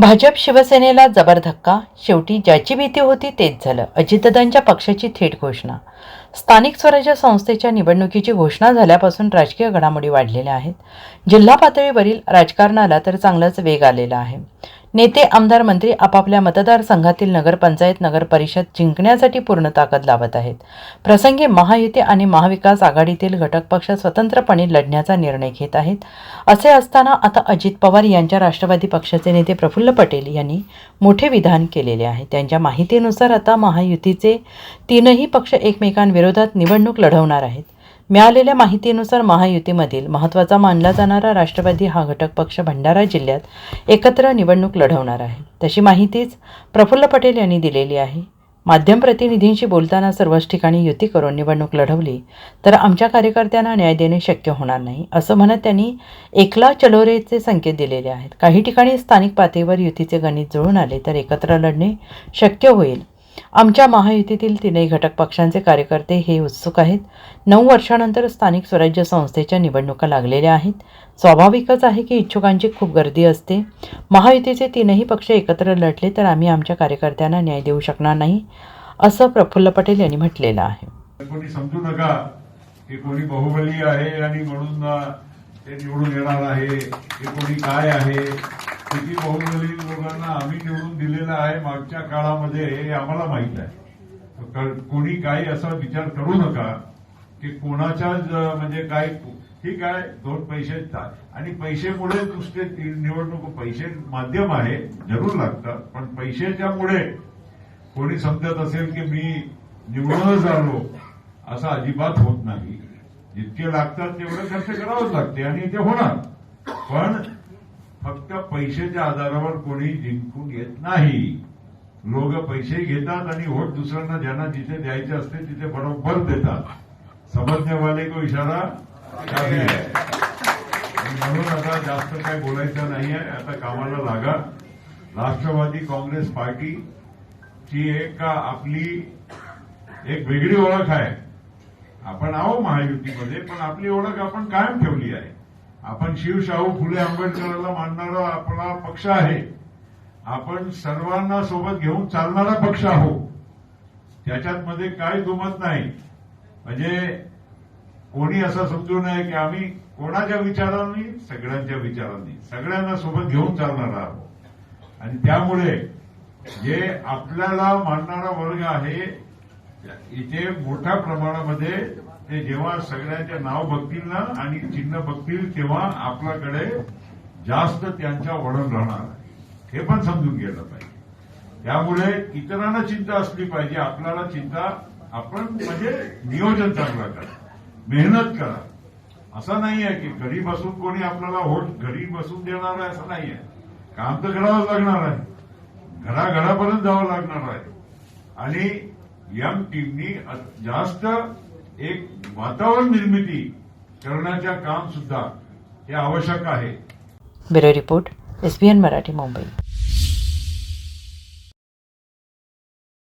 भाजप शिवसेनेला जबर धक्का. शेवटी ज्याची भीती होती तेच झालं. अजितदादांच्या पक्षाची थेट घोषणा. स्थानिक स्वराज्य संस्थेच्या निवडणुकीची घोषणा झाल्यापासून राजकीय घडामोडी वाढलेल्या आहेत. जिल्हा पातळीवरील राजकारणाला तर चांगलाच वेग आलेला आहे. नेते आमदार मंत्री आपापल्या मतदारसंघातील नगरपंचायत नगरपरिषद जिंकण्यासाठी पूर्ण ताकद लावत आहेत. प्रसंगी महायुती आणि महाविकास आघाडीतील घटक पक्ष स्वतंत्रपणे लढण्याचा निर्णय घेत आहेत. असे असताना आता अजित पवार यांच्या राष्ट्रवादी पक्षाचे नेते प्रफुल्ल पटेल यांनी मोठे विधान केलेले आहे. त्यांच्या माहितीनुसार आता महायुतीचे तीनही पक्ष एकमेकांविरोधात विरोधात निवडणूक लढवणार आहेत. मिळालेल्या माहितीनुसार महायुतीमधील महत्त्वाचा मानला जाणारा राष्ट्रवादी हा घटक पक्ष भंडारा जिल्ह्यात एकत्र निवडणूक लढवणार आहे. तशी माहितीच प्रफुल्ल पटेल यांनी दिलेली आहे. माध्यम प्रतिनिधींशी बोलताना सर्वच ठिकाणी युती करून निवडणूक लढवली तर आमच्या कार्यकर्त्यांना न्याय देणे शक्य होणार नाही असं म्हणत त्यांनी एकला चलोरेचे संकेत दिलेले आहेत. काही ठिकाणी स्थानिक पातळीवर युतीचे गणित जुळून आले तर एकत्र लढणे शक्य होईल आमच्या महायुतीतील तीनही घटक पक्षांचे कार्यकर्ते हे उत्सुक आहेत. नऊ वर्षानंतर स्थानिक स्वराज्य संस्थेच्या निवडणुका लागलेल्या आहेत. स्वाभाविकच आहे की इच्छुकांची खूप गर्दी असते. महायुतीचे तीनही पक्ष एकत्र लढले तर आम्ही आमच्या कार्यकर्त्यांना न्याय देऊ शकणार नाही असं प्रफुल्ल पटेल यांनी म्हटलेलं आहे. कोणी समजू नका की कोणी बहुबली आहे आणि म्हणून ते निवडून येणार आहे. हे कोणी काय आहे? किती बाहुबली लोकांना आम्ही निवडून दिलेलं आहे मागच्या काळामध्ये हे आम्हाला माहीत आहे. कोणी काही असा विचार करू नका की कोणाच्याच म्हणजे काय ठीक आहे दोन पैसे आणि पैसेमुळे नुसते ती निवडणूक पैसे माध्यम आहे जरूर लागतात पण पैशाच्यामुळे कोणी समजत असेल की मी निवडूनच आलो असं अजिबात होत नाही. जितके लागतात तेवढे खर्च करावंच लागते आणि ते होणार. पण फक्त पैशाच्या आधारावर कोणी जिंकून घेत नाही. लोक पैसे घेतात आणि व्होट दुसऱ्यांना ज्यांना जिथे द्यायचे असते तिथे बरोबर देतात. समजण्यावाले वाले को इशारा आहे. म्हणून आता जास्त काय बोलायचं नाहीये. आता कामाला लागा. राष्ट्रवादी काँग्रेस पार्टी ची एक आपली एक वेगळी ओळख आहे. आपण आहो महायुतीमध्ये पण आपली ओळख आपण कायम ठेवली आहे. आपण शिवशाहू फुले आंबेडकरांना मानणारा आपला पक्ष आहे. आपण सर्वांना सोबत घेऊन चालणारा पक्ष आहो त्याच्यात मध्ये काय दुमत नाही. म्हणजे कोणी असं समजू नये की आम्ही कोणाच्या विचारांनी सगळ्यांच्या विचारांनी सगळ्यांना सोबत घेऊन चालणार आहोत. आणि त्यामुळे जे आपल्याला मानणारा वर्ग आहे इथे मोठ्या प्रमाणामध्ये ते जेव्हा सगळ्यांचे नाव बघतील ना आणि चिन्ह बघतील तेव्हा आपल्याकडे जास्त त्यांच्या वळण राहणार आहे. हे पण समजून गेलं पाहिजे. त्यामुळे इतरांना चिंता असली पाहिजे. आपल्याला चिंता आपण म्हणजे नियोजन चांगलं करा. मेहनत करा. असं नाही आहे की घरी बसून कोणी आपल्याला व्होट घरी बसून देणार आहे असं नाही आहे. काम तर करावंच लागणार आहे. घराघरापर्यंत जावं लागणार आहे. आणि यंग टीमनी जास्त एक वातावरण निर्मिती करण्याच्या काम सुद्धा हे आवश्यक आहे. Bureau report S N Marathi Mumbai.